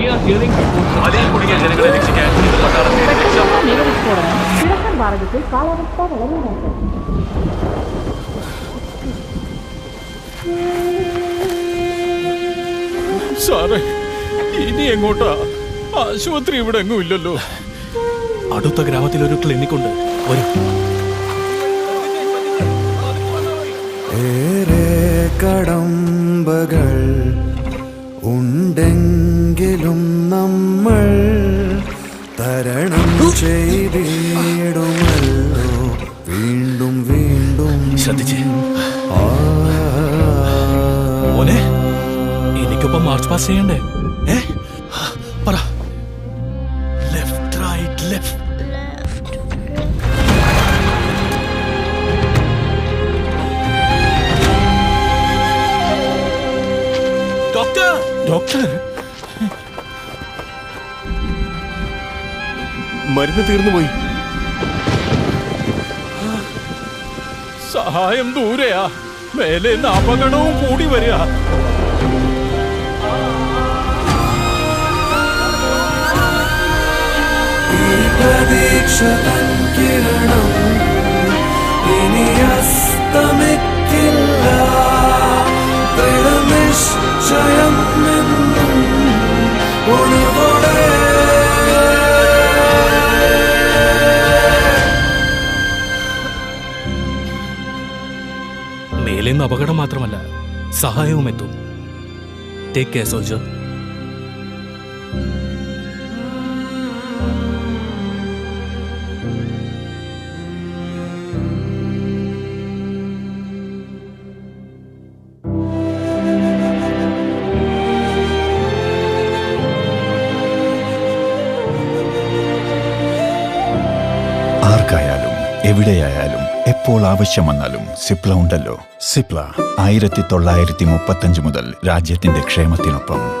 കിഴക്കൻ ഭാരതത്തിൽ കാലാവസ്ഥ വളരെ മോശം സാറേ ഇനി എങ്ങോട്ടാ? ആശുപത്രി ഇവിടെ എങ്ങും ഇല്ലല്ലോ. അടുത്ത ഗ്രാമത്തിൽ ഒരു ക്ലിനിക് ഉണ്ട്. വരൂ. ഏറെ കടമ്പകൾ ഉണ്ടെങ്കിലും നമ്മൾ തരണം ചെയ്തിടുമല്ലോ. വീണ്ടും വീണ്ടും ശ്രദ്ധിച്ചേ. മോനെ എനിക്കൊപ്പം മാർച്ച് പാസ് ചെയ്യണ്ടേ? ഏ? പറ. ലെഫ്റ്റ് റൈറ്റ് ലെഫ്റ്റ് ഡോക്ടർ മരുന്ന് തീർന്നുപോയി സഹായം ദൂരെയാ. മേലെ നിന്ന് അപകടവും കൂടി വരിക. പ്രതീക്ഷ തൻ കിരണം മേലെ നിന്ന് അപകടം മാത്രമല്ല സഹായവും എത്തും. ടേക്ക് കെയർ സോൾജർ ആർക്കായാലും എവിടെയായാലും എപ്പോൾ ആവശ്യം വന്നാലും സിപ്ല ഉണ്ടല്ലോ. സിപ്ല. ആയിരത്തി തൊള്ളായിരത്തി മുപ്പത്തഞ്ച് മുതൽ രാജ്യത്തിന്റെ ക്ഷേമത്തിനൊപ്പം